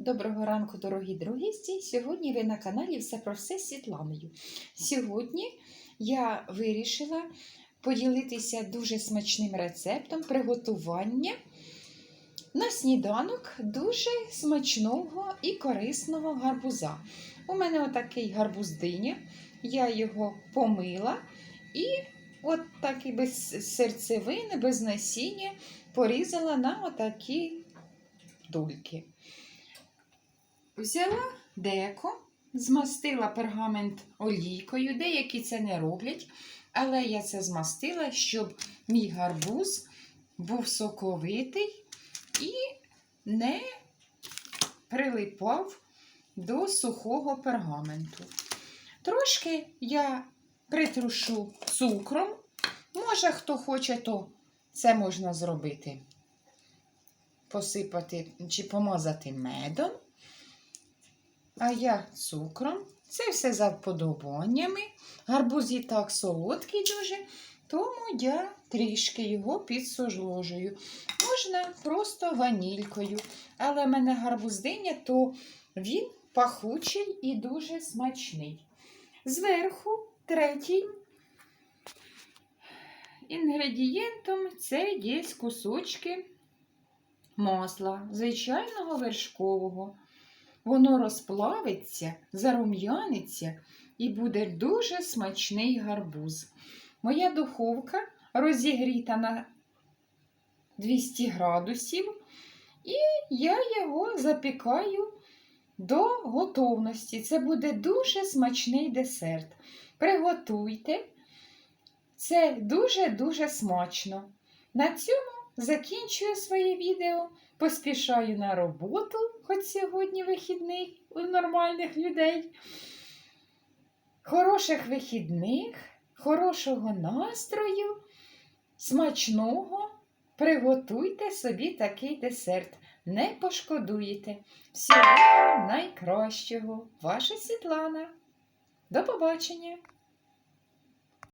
Доброго ранку, дорогі друзі! Сьогодні ви на каналі Все про все з Світланою. Сьогодні я вирішила поділитися дуже смачним рецептом приготування на сніданок дуже смачного і корисного гарбуза. У мене отакий гарбуз диня, я його помила і от так і без серцевини, без насіння порізала на отакі дульки. Взяла деко, змастила пергамент олійкою, деякі це не роблять, але я це змастила, щоб мій гарбуз був соковитий і не прилипав до сухого пергаменту. Трошки я притрушу цукром. Може, хто хоче, то це можна зробити. Посипати чи помазати медом. А я цукром. Це все за вподобаннями. Гарбуз і так солодкий дуже, тому я трішки його підсоложую. Можна просто ванількою. Але в мене гарбуз диня, то він пахучий і дуже смачний. Зверху третій інгредієнтом це є кусочки масла, звичайного вершкового. Воно розплавиться, зарум'яниться і буде дуже смачний гарбуз. Моя духовка розігріта на 200 градусів, і я його запікаю до готовності. Це буде дуже смачний десерт. Приготуйте. Це дуже-дуже смачно. На цьому закінчую своє відео. Поспішаю на роботу, хоч сьогодні вихідний у нормальних людей. Хороших вихідних, хорошого настрою, смачного. Приготуйте собі такий десерт. Не пошкодуєте. Всього найкращого. Ваша Світлана. До побачення!